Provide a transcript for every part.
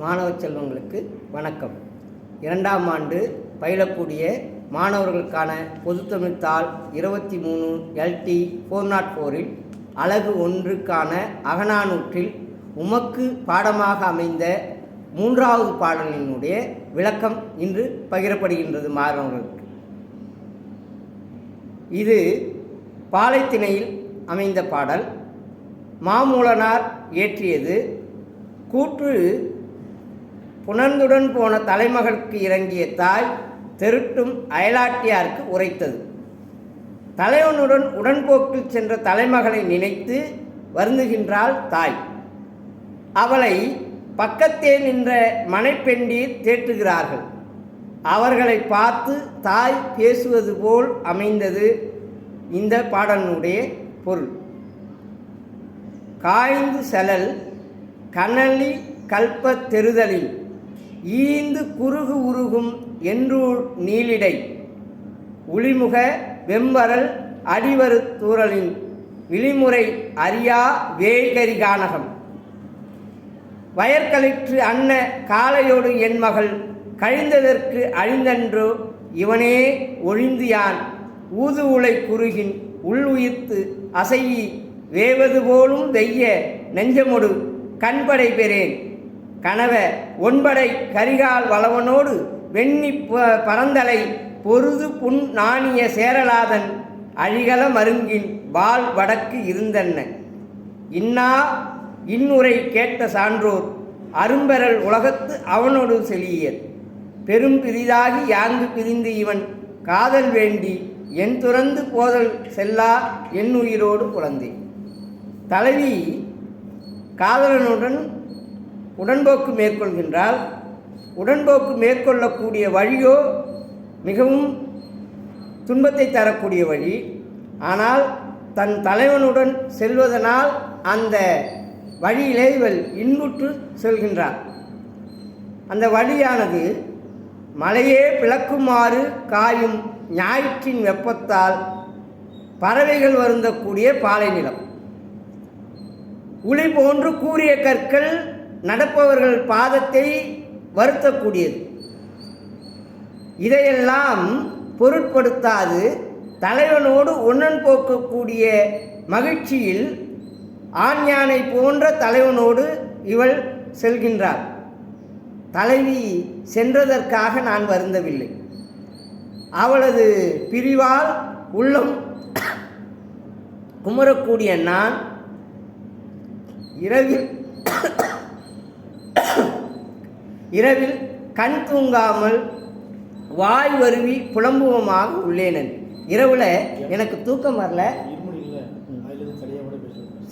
மாணவ செல்வங்களுக்கு வணக்கம். இரண்டாம் ஆண்டு பயிலக்கூடிய மாணவர்களுக்கான பொதுத்தமிழ்த்தாள் இருபத்தி மூணு எல்டி ஃபோர் நாட் ஃபோரில் oh அழகு ஒன்றுக்கான அகநானூற்றில் உமக்கு பாடமாக அமைந்த மூன்றாவது பாடலினுடைய விளக்கம் இன்று பகிரப்படுகின்றது மாணவர்களுக்கு. இது பாலைத்திணையில் அமைந்த பாடல். மாமூலனார் இயற்றியது கூற்று புணர்ந்துடன் போன தலைமகளுக்கு இறங்கிய தாய் தெருட்டும் அயலாட்டியாருக்கு உரைத்தது. தலைவனுடன் உடன்போக்கில் சென்ற தலைமகளை நினைத்து வருந்துகின்றாள் தாய். அவளை பக்கத்தே நின்ற மனைப்பெண்டீர் தேற்றுகிறார்கள். அவர்களை பார்த்து தாய் பேசுவது போல் அமைந்தது இந்த பாடலினுடைய பொருள். காய்ந்து செலல் கனலி கல்ப தெருதலில் ஈந்து குறுகு உருகும் என்றூர் நீலிடை உளிமுக வெம்பரல் அடிவரு தூரலின் விழிமுறை அறியா வேய்கரிகானகம் வயற்களிற்று அன்ன காளையோடு என் மகள் கழிந்ததற்கு அழிந்தன்றோ இவனே ஒழிந்து யான் ஊது உலை குறுகின் உள் உயிர்த்து அசையி வேவது போலும் வெய்ய நெஞ்சமொடு கண்படை பெறேன். கனவ ஒன்படை கரிகால் வளவனோடு வெண்ணி ப- பரந்தலை பொருது புன் நாணிய சேரலாதன் அழிகல மருங்கின் வால் வடக்கு இருந்தன்ன. இன்னா இன்னுரை கேட்ட சான்றோர் அரும்பெறல் உலகத்து அவனோடு செலியர் பெரும் பிரிதாகி யாங்கு பிரிந்து இவன் காதல் வேண்டி என் துறந்து போதல் செல்லா என் உயிரோடு குழந்தை தலைவி காதலனுடன் உடன்போக்கு மேற்கொள்கின்றால் உடன்போக்கு மேற்கொள்ளக்கூடிய வழியோ மிகவும் துன்பத்தை தரக்கூடிய வழி. ஆனால் தன் தலைவனுடன் செல்வதனால் அந்த வழியிலே இவள் இன்புற்று செல்கின்றார் அந்த வழியானது மலையே பிளக்குமாறு காயும் ஞாயிற்றின் வெப்பத்தால் பறவைகள் வருந்தக்கூடிய பாலை நிலம் உளி போன்று கூறிய கற்கள் நடப்பவர்கள் பாதத்தை வருத்தக்கூடியது. இதையெல்லாம் பொருட்படுத்தாது. தலைவனோடு ஒன்றன் போக்கக்கூடிய மகிழ்ச்சியில் ஆண்யானை போன்ற தலைவனோடு இவள் செல்கின்றாள். தலைவி சென்றதற்காக நான் வருந்தவில்லை. அவளது பிரிவால் உள்ளம் குமரக்கூடிய நான் இரவில் இரவில் கண் தூங்காமல் வாய் வருவி புலம்புவமாக உள்ளேனன். இரவுல எனக்கு தூக்கம் வரல.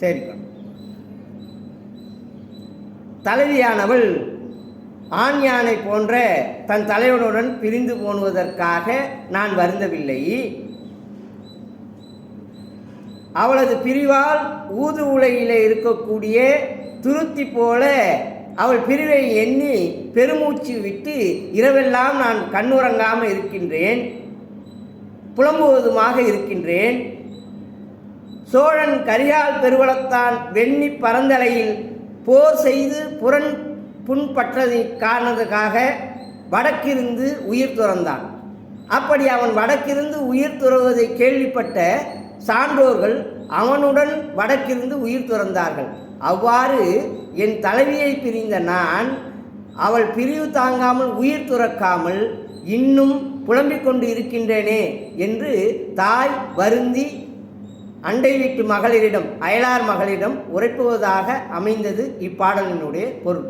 சரிப்பா தலைவியானவள் ஆண் யானை போன்ற தன் தலைவனுடன் பிரிந்து போனுவதற்காக நான் வருந்தவில்லை. அவளது பிரிவால் ஊது உலையிலே இருக்கக்கூடிய துருத்தி போல அவள் பிரிவை எண்ணி பெருமூச்சு விட்டு இரவெல்லாம் நான் கண்ணுறங்காமல் இருக்கின்றேன். புலம்புவதுமாக இருக்கின்றேன். சோழன் கரிகால் பெருவளத்தான் வெண்ணி பரந்தலையில் போர் செய்து புறன் புண்பற்றதை காரணத்துக்காக வடக்கிருந்து உயிர் துறந்தான். அப்படி அவன் வடக்கிருந்து உயிர் துறவதை கேள்விப்பட்ட சான்றோர்கள் அவனுடன் வடக்கிருந்து உயிர் துறந்தார்கள். அவ்வாறு என் தலைவியை பிரிந்த நான் அவள் பிரிவு தாங்காமல் உயிர் துறக்காமல் இன்னும் புலம்பிக் கொண்டு இருக்கின்றேனே என்று தாய் வருந்தி அண்டை வீட்டு மகளிரிடம் அயலார் மகளிடம் உரைப்புவதாக அமைந்தது இப்பாடலினுடைய பொருள்.